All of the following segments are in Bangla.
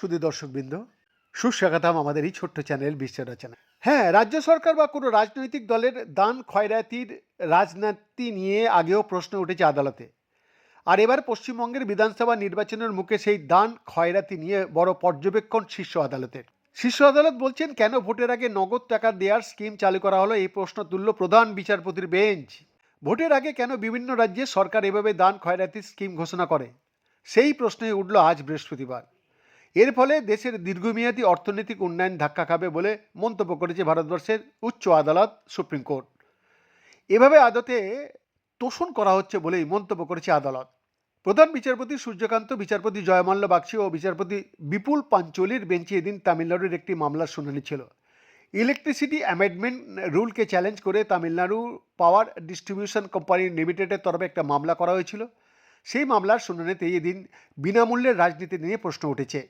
শুধু দর্শকবৃন্দ, সুস্বাগতম আমাদের এই ছোট্ট চ্যানেল রচনা। হ্যাঁ রাজ্য সরকার বা কোনো রাজনৈতিক দলের দান খয়রাতির রাজনীতি নিয়ে আগেও প্রশ্ন উঠেছে আদালতে। আর এবার পশ্চিমবঙ্গের বিধানসভা নির্বাচনের মুখে সেই দান খয়রাতি নিয়ে বড় পর্যবেক্ষণ শীর্ষ আদালতের। শীর্ষ আদালত বলছেন, কেন ভোটের আগে নগদ টাকা দেওয়ার স্কিম চালু করা হলো? এই প্রশ্ন তুলল প্রধান বিচারপতির বেঞ্চ। ভোটের আগে কেন বিভিন্ন রাজ্যে সরকার এভাবে দান খয়রাতির স্কিম ঘোষণা করে? সেই প্রশ্নে উঠল আজ বৃহস্পতিবার। এর ফলে দেশের দীর্ঘমেয়াদী অর্থনৈতিক উন্নয়ন ধাক্কা খাবে বলে মন্তব্য করেছে ভারতবর্ষের উচ্চ আদালত, সুপ্রিম কোর্ট। এভাবে আদতে তোষণ করা হচ্ছে বলেই মন্তব্য করেছে আদালত। প্রধান বিচারপতি সূর্যকান্ত, বিচারপতি জয়মাল্য বাগচি ও বিচারপতি বিপুল পাঞ্চলির বেঞ্চে এদিন তামিলনাড়ুর একটি মামলার শুনানি ছিল। ইলেকট্রিসিটি অ্যামেন্ডমেন্ট রুলকে চ্যালেঞ্জ করে তামিলনাড়ু পাওয়ার ডিস্ট্রিবিউশন কোম্পানি লিমিটেডের তরফে একটা মামলা করা হয়েছিল। সেই মামলার শুনানিতে এদিন বিনামূল্যের রাজনীতি নিয়ে প্রশ্ন উঠেছে।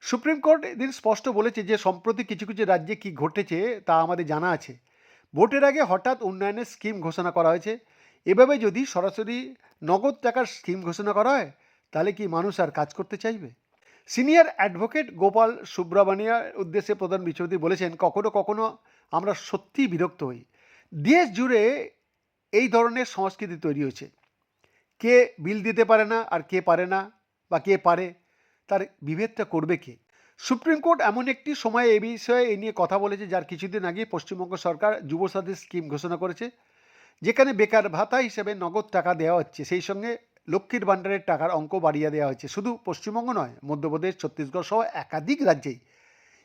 সুপ্রিম কোর্ট এদিন স্পষ্ট বলেছে যে, সম্প্রতি কিছু কিছু রাজ্যে কি ঘটেছে তা আমাদের জানা আছে। ভোটের আগে হঠাৎ উন্নয়নের স্কিম ঘোষণা করা হয়েছে। এভাবে যদি সরাসরি নগদ টাকার স্কিম ঘোষণা করা হয়, তাহলে কি মানুষ আর কাজ করতে চাইবে? সিনিয়র অ্যাডভোকেট গোপাল সুব্রমণিয়ার উদ্দেশ্যে প্রধান বিচারপতি বলেছেন, কখনো কখনো আমরা সত্যিই বিরক্ত হই। দেশ জুড়ে এই ধরনের সংস্কৃতি তৈরি হয়েছে। কে বিল দিতে পারে না আর কে পারে না বা কে পারে, তার বিভেদটা করবে কে? সুপ্রিম কোর্ট এমন একটি সময় এই বিষয়ে এই নিয়ে কথা বলেছে, যার কিছুদিন আগে পশ্চিমবঙ্গ সরকার যুবসাথী স্কিম ঘোষণা করেছে, যেখানে বেকার ভাতা হিসেবে নগদ টাকা দেওয়া হচ্ছে। সেই সঙ্গে লক্ষ্মীর ভাণ্ডারের টাকার অঙ্ক বাড়িয়ে দেওয়া হয়েছে। শুধু পশ্চিমবঙ্গ নয়, মধ্যপ্রদেশ, ছত্তিশগড় সহ একাধিক রাজ্যেই।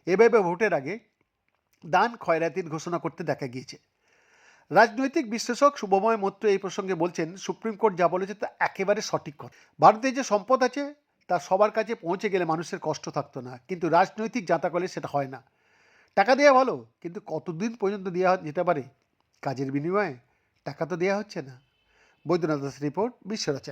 এভাবে ভোটের আগে দান খয়রাতির ঘোষণা করতে দেখা গিয়েছে। রাজনৈতিক বিশ্লেষক শুভময় মৈত্র এই প্রসঙ্গে বলছেন, সুপ্রিম কোর্ট যা বলেছে তা একেবারে সঠিক কথা। ভারতে যে সম্পদ আছে, তা সবার কাছে পৌঁছে গেলে মানুষের কষ্ট থাকতো না। কিন্তু রাজনৈতিক জাঁতাকলে সেটা হয় না। টাকা দেওয়া ভালো, কিন্তু কতদিন পর্যন্ত দেওয়া যেতে পারে? কাজের বিনিময়ে টাকা তো দেওয়া হচ্ছে না। বৈদ্যনাথ দাস রিপোর্ট, বিশ্ব রচনা।